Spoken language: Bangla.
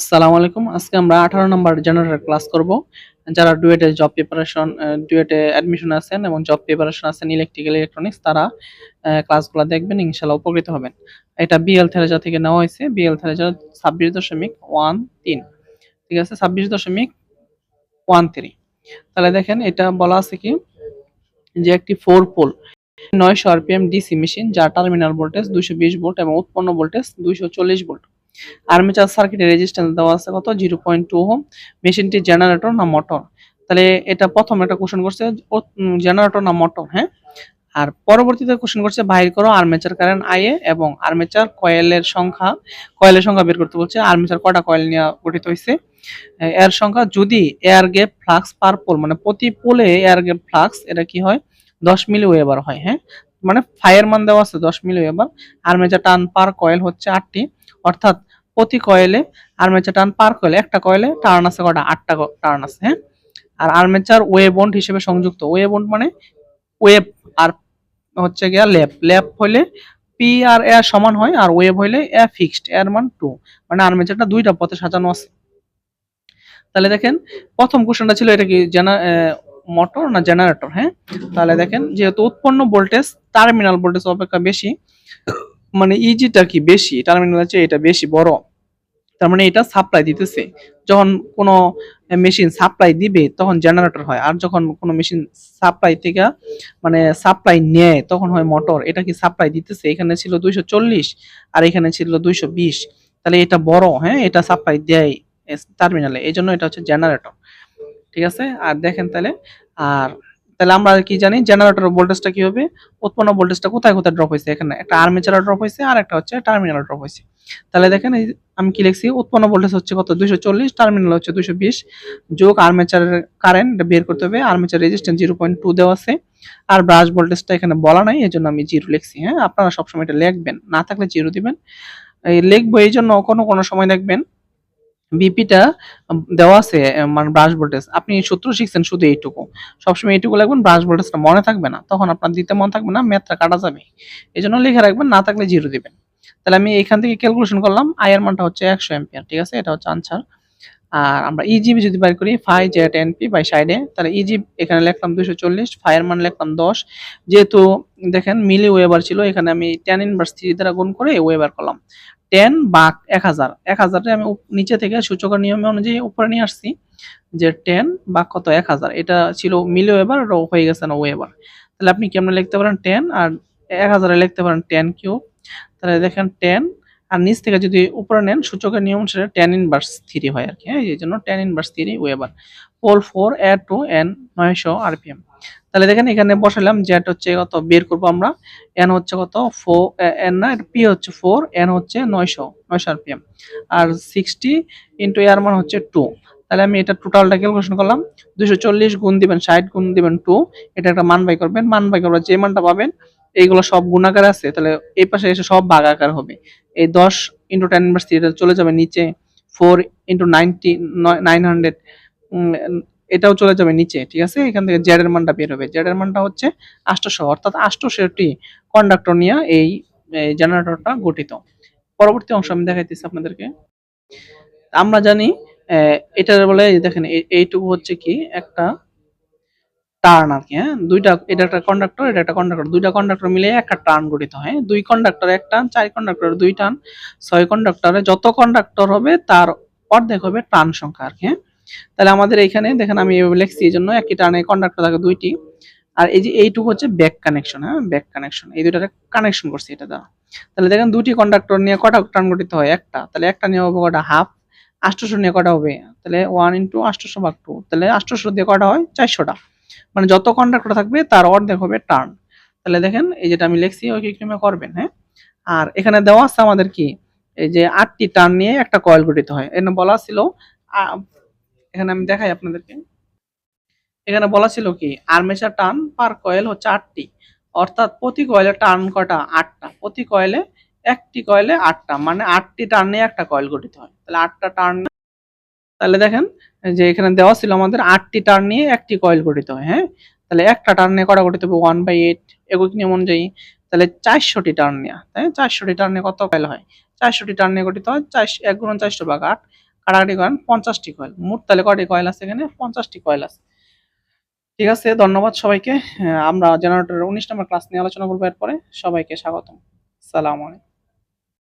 আসসালামু আলাইকুম। আজকে আমরা আঠারো নম্বর জেনারেল ক্লাস করব। যারা ডুয়েটে জব প্রিপারেশন ডুয়েটে অ্যাডমিশন আছেন এবং জব প্রিপারেশন আছেন ইলেকট্রিক্যাল ইলেকট্রনিক্স তারা ক্লাসগুলো দেখবেন ইনশাল্লাহ উপকৃত হবেন। এটা বিএল থেরেজা থেকে নেওয়া হয়েছে। বিএল থেরেজা ছাব্বিশ দশমিক ওয়ান তিন। ঠিক আছে? ছাব্বিশ দশমিক ওয়ান থ্রি। তাহলে দেখেন, এটা বলা আছে কি? যে একটি ফোর পোল নয়শো আরপিএম ডিসি মেশিন, যার টার্মিনাল ভোল্টেজ দুইশো বিশ ভোল্ট এবং উৎপন্ন ভোল্টেজ দুইশো চল্লিশ ভোল্ট আর্মেচার সার্কিটের রেজিস্ট্যান্স দেওয়া আছে কত? জিরো পয়েন্ট টু হোম মেশিনটি জেনারেটর না মোটর তাহলে এটা প্রথম একটা কোশ্চেন করছে জেনারেটর না মোটর হ্যাঁ? আর পরবর্তীতে কোশ্চেন করছে বাহির করো আর্মেচার কারেন্ট আইএ এবং আর্মেচার কয়েলের সংখ্যা কয়েলের সংখ্যা বের করতে বলছে আর্মেচার কটা কয়েল নিয়ে গঠিত হয়েছে এর সংখ্যা যদি air gap flux per pole মানে প্রতি পোলে এয়ার গ্যাপ ফ্লাক্স এটা কি হয়? দশ মিলি ওয়েবার হয় হ্যাঁ? মানে ফায়ার মান দেওয়া আছে দশ মিলি ওয়েবার আর্মেচার টান পার কয়েল হচ্ছে আটটি। অর্থাৎ প্রতি কয়েলে আর্মেচার টার্ন পার কয়েলে, একটা কয়েলে টার্ন আছে কটা আটটা টার্ন আছে হ্যাঁ? আর আর্মেচার ওয়ে বন্ড হিসেবে সংযুক্ত। ওয়ে বন্ড মানে ওয়েব আর হচ্ছে গিয়া ল্যাপ ল্যাপ হলে পি আর এ সমান হয় আর ওয়েব হইলে এ ফিক্সড এর মান টু মানে আর্মেচারটা দুইটা পথে সাজানো আছে। তাহলে দেখেন, প্রথম কোশ্চেনটা ছিল এটা কি জেনা মোটর না জেনারেটর হ্যাঁ? তাহলে দেখেন, যেহেতু উৎপন্ন ভোল্টেজ টার্মিনাল ভোল্টেজ অপেক্ষা বেশি মানে ইজিটা কি বেশি? টার্মিনাল চেয়ে এটা বেশি বড়। তার মানে এটা সাপ্লাই দিতেছে। যখন কোনো মেশিন সাপ্লাই দিবে, তখন জেনারেটর হয়। আর যখন কোনো মেশিন সাপ্লাই থেকে মানে সাপ্লাই নেয়, তখন হয় মোটর এটা কি সাপ্লাই দিতেছে? এখানে ছিল দুইশো চল্লিশ, আর এখানে ছিল দুইশো বিশ। তাহলে এটা বড় হ্যাঁ? এটা সাপ্লাই দেয় টার্মিনালে এই জন্য এটা হচ্ছে জেনারেটর ঠিক আছে? আর দেখেন তাহলে, আর তাহলে আমরা কি জানি জেনারেটর ভোল্টেজটা কি হবে? উৎপন্ন ভোল্টেজটা কোথায় কোথায় ড্রপ হয়েছে? এখানে একটা আর্মেচারে ড্রপ হয়েছে আর একটা হচ্ছে টার্মিনাল ড্রপ হয়েছে। তাহলে দেখেন আমি কি লিখছি? উৎপন্ন ভোল্টেজ হচ্ছে কত? দুইশো চল্লিশ টার্মিনাল হচ্ছে দুইশো বিশ। যোগ আর্মেচারের কারেন্ট বের করতে হবে armature resistance zero point two দেওয়া আছে। আর ব্রাশ ভোল্টেজটা এখানে বলা নাই এই জন্য আমি জিরো লিখছি হ্যাঁ? আপনারা সবসময় এটা লিখবেন, না থাকলে জিরো দিবেন। এই লিখব এই জন্য কোনো কোনো সময় দেখবেন বিপিটা দেওয়া আছে মানে ব্রাশ ভোল্টেজ আপনি সূত্র শিখছেন শুধু এইটুকু। সবসময় এইটুকু লাগবেন ব্রাশ ভোল্টেজটা মনে থাকবে না। তখন আপনার দিতে মনে থাকবে না ম্যাথটা কাটা যাবে এই জন্য লিখে রাখবেন, না থাকলে জিরো দিবেন। তাহলে আমি এখান থেকে ক্যালকুলেশন করলাম আই এর মানটা হচ্ছে একশো এম্পিয়ার ঠিক আছে? এটা হচ্ছে আনসার আর আমরা ইজিবি যদি বের করি ফাইভ জেড এনপি বাই সাইডে তাহলে ইজি এখানে লিখলাম দুশো চল্লিশ ফায়ার মান লিখলাম দশ। যেহেতু দেখেন মিলি ওয়েবার ছিল, এখানে আমি টেন ইনভার্স থ্রি দ্বারা গুণ করে ওয়েবার করলাম। টেন বা এক হাজার। এক হাজারটা আমি নিচে থেকে সূচকের নিয়মে অনুযায়ী উপরে নিয়ে আসছি যে টেন বা কত? এক হাজার। এটা ছিল মিলি আর হয়ে গেছে না ওয়েবার তাহলে আপনি কেমন লিখতে পারেন টেন আর এক হাজারে লিখতে পারেন টেন কিউব তাহলে দেখেন টেন আর নিচ থেকে যদি উপরে নেন, সূচকের নিয়ম অনুসারে টেন ইনভার্স থ্রি হয় আর কি। হ্যাঁ এই জন্য ten inverse three weber pole four এর টু এন নয়শো আরপিএম তাহলে দেখেন এখানে বসালাম জেড হচ্ছে কত? বের করব আমরা। এন হচ্ছে কত? এন না? পি হচ্ছে ফোর এন হচ্ছে নয়শো নয়শো আর আরপিএম। আর সিক্সটি ইন্টু এর মান হচ্ছে টু তাহলে আমি এটা টোটালটা ক্যালকুলেশন করলাম। দুশো চল্লিশ গুণ দিবেন, ষাট গুণ দিবেন টু এটা একটা মান বাই করবেন। মান বাই করবেন যে মানটা পাবেন, এইগুলো সব গুণাকার আছে। তাহলে এই পাশে এসে সব ভাগাকার হবে। এই দশ ইন্টু টেন ইনভার্স চলে যাবে নিচে। Four into ninety nine hundred এটাও চলে যাবে নিচে, ঠিক আছে? এখান থেকে জেড এর মানটা বের হবে। জেড এর মানটা হচ্ছে আষ্টশো, অর্থাৎ আষ্টশোটি কন্ডাক্টর নিয়ে এই জেনারেটরটা গঠিত। পরবর্তী অংশ আমি দেখাইতেছি আপনাদেরকে। আমরা জানি এটার বলে দেখেন এই- এইটুকু হচ্ছে কি একটা টার্ন আর কি হ্যাঁ? দুইটা, এটা একটা কন্ডাক্টর এটা একটা কন্ডাক্টর দুইটা কন্ডাক্টর মিলে একটা টার্ন গঠিত, হয়? দুই কন্ডাক্টর এক টার্ন চার কন্ডাক্টর দুই টার্ন ছয় কন্ডাক্টরে যত কন্ডাক্টর হবে তার অর্ধেক হবে টার্ন সংখ্যা আর কি হ্যাঁ? তাহলে আমাদের এইখানে দেখেন আমি এভাবে লিখছি, এই জন্য একটি টার্নে কন্ডাক্টর থাকে দুইটি। আর এই যে এইটুকু হচ্ছে ব্যাক কানেকশন হ্যাঁ? ব্যাক কানেকশন এই দুইটারে কানেকশন করছি এটা দ্বারা। তাহলে দেখেন দুটি কন্ডাক্টর নিয়ে কটা টার্ন গঠিত হয়? একটা। তাহলে একটা নিয়ে হবে কটা? হাফ আষ্টশো নিয়ে কটা হবে? তাহলে ওয়ান ইন্টু আষ্টশো ভাগ টু তাহলে আষ্টশো দিয়ে কটা হয়? চারশোটা। মানে যত কন্ডাক্টর থাকবে, তার অর্ধেক হবে টার্ন তাহলে দেখেন, এই যেটা আমি লিখছি, ওই ক্রমে করবেন হ্যাঁ? আর এখানে দেওয়া আছে আমাদের কি? এই যে আটটি টার্ন নিয়ে একটা কয়েল গঠিত হয়। এখানে বলা ছিল এখানে আমি দেখাই আপনাদেরকে। এখানে বলা ছিল কি আর্মেচার টার্ন পার কয়েল হচ্ছে আটটি। অর্থাৎ প্রতি কয়েলে টার্ন কটা আটটা। প্রতি কয়েলে একটি কয়েলে আটটা। মানে আটটি টার্ন একটা কয়েল গঠিত হয়। তাহলে আটটা টার্ন তাহলে দেখেন যে এখানে দেওয়া ছিল আমাদের আটটি টার্ন নিয়ে একটি কয়েল গঠিত হয় হ্যাঁ? তাহলে একটা টার্ন কটা গঠিত হবে? ওয়ান বাই এইট একক নিয়ম অনুযায়ী? তাহলে চারশোটি টার্ন নেওয়া তাই চারশোটি টার্ন কত কয়েল হয়? চারশোটি টার্ন গঠিত হয়, চারশো এক গুণ চারশো ভাগ আট। কাটাকাটি করেন পঞ্চাশটি কয়েল। মোট তাহলে কয়টি কয়েল আছে এখানে? পঞ্চাশটি কয়েল আছে। ঠিক আছে, ধন্যবাদ সবাইকে। আমরা জেনারেটরের উনিশ নম্বর ক্লাস নিয়ে আলোচনা করব এরপরে। সবাইকে স্বাগতম। সালাম আলাইকুম।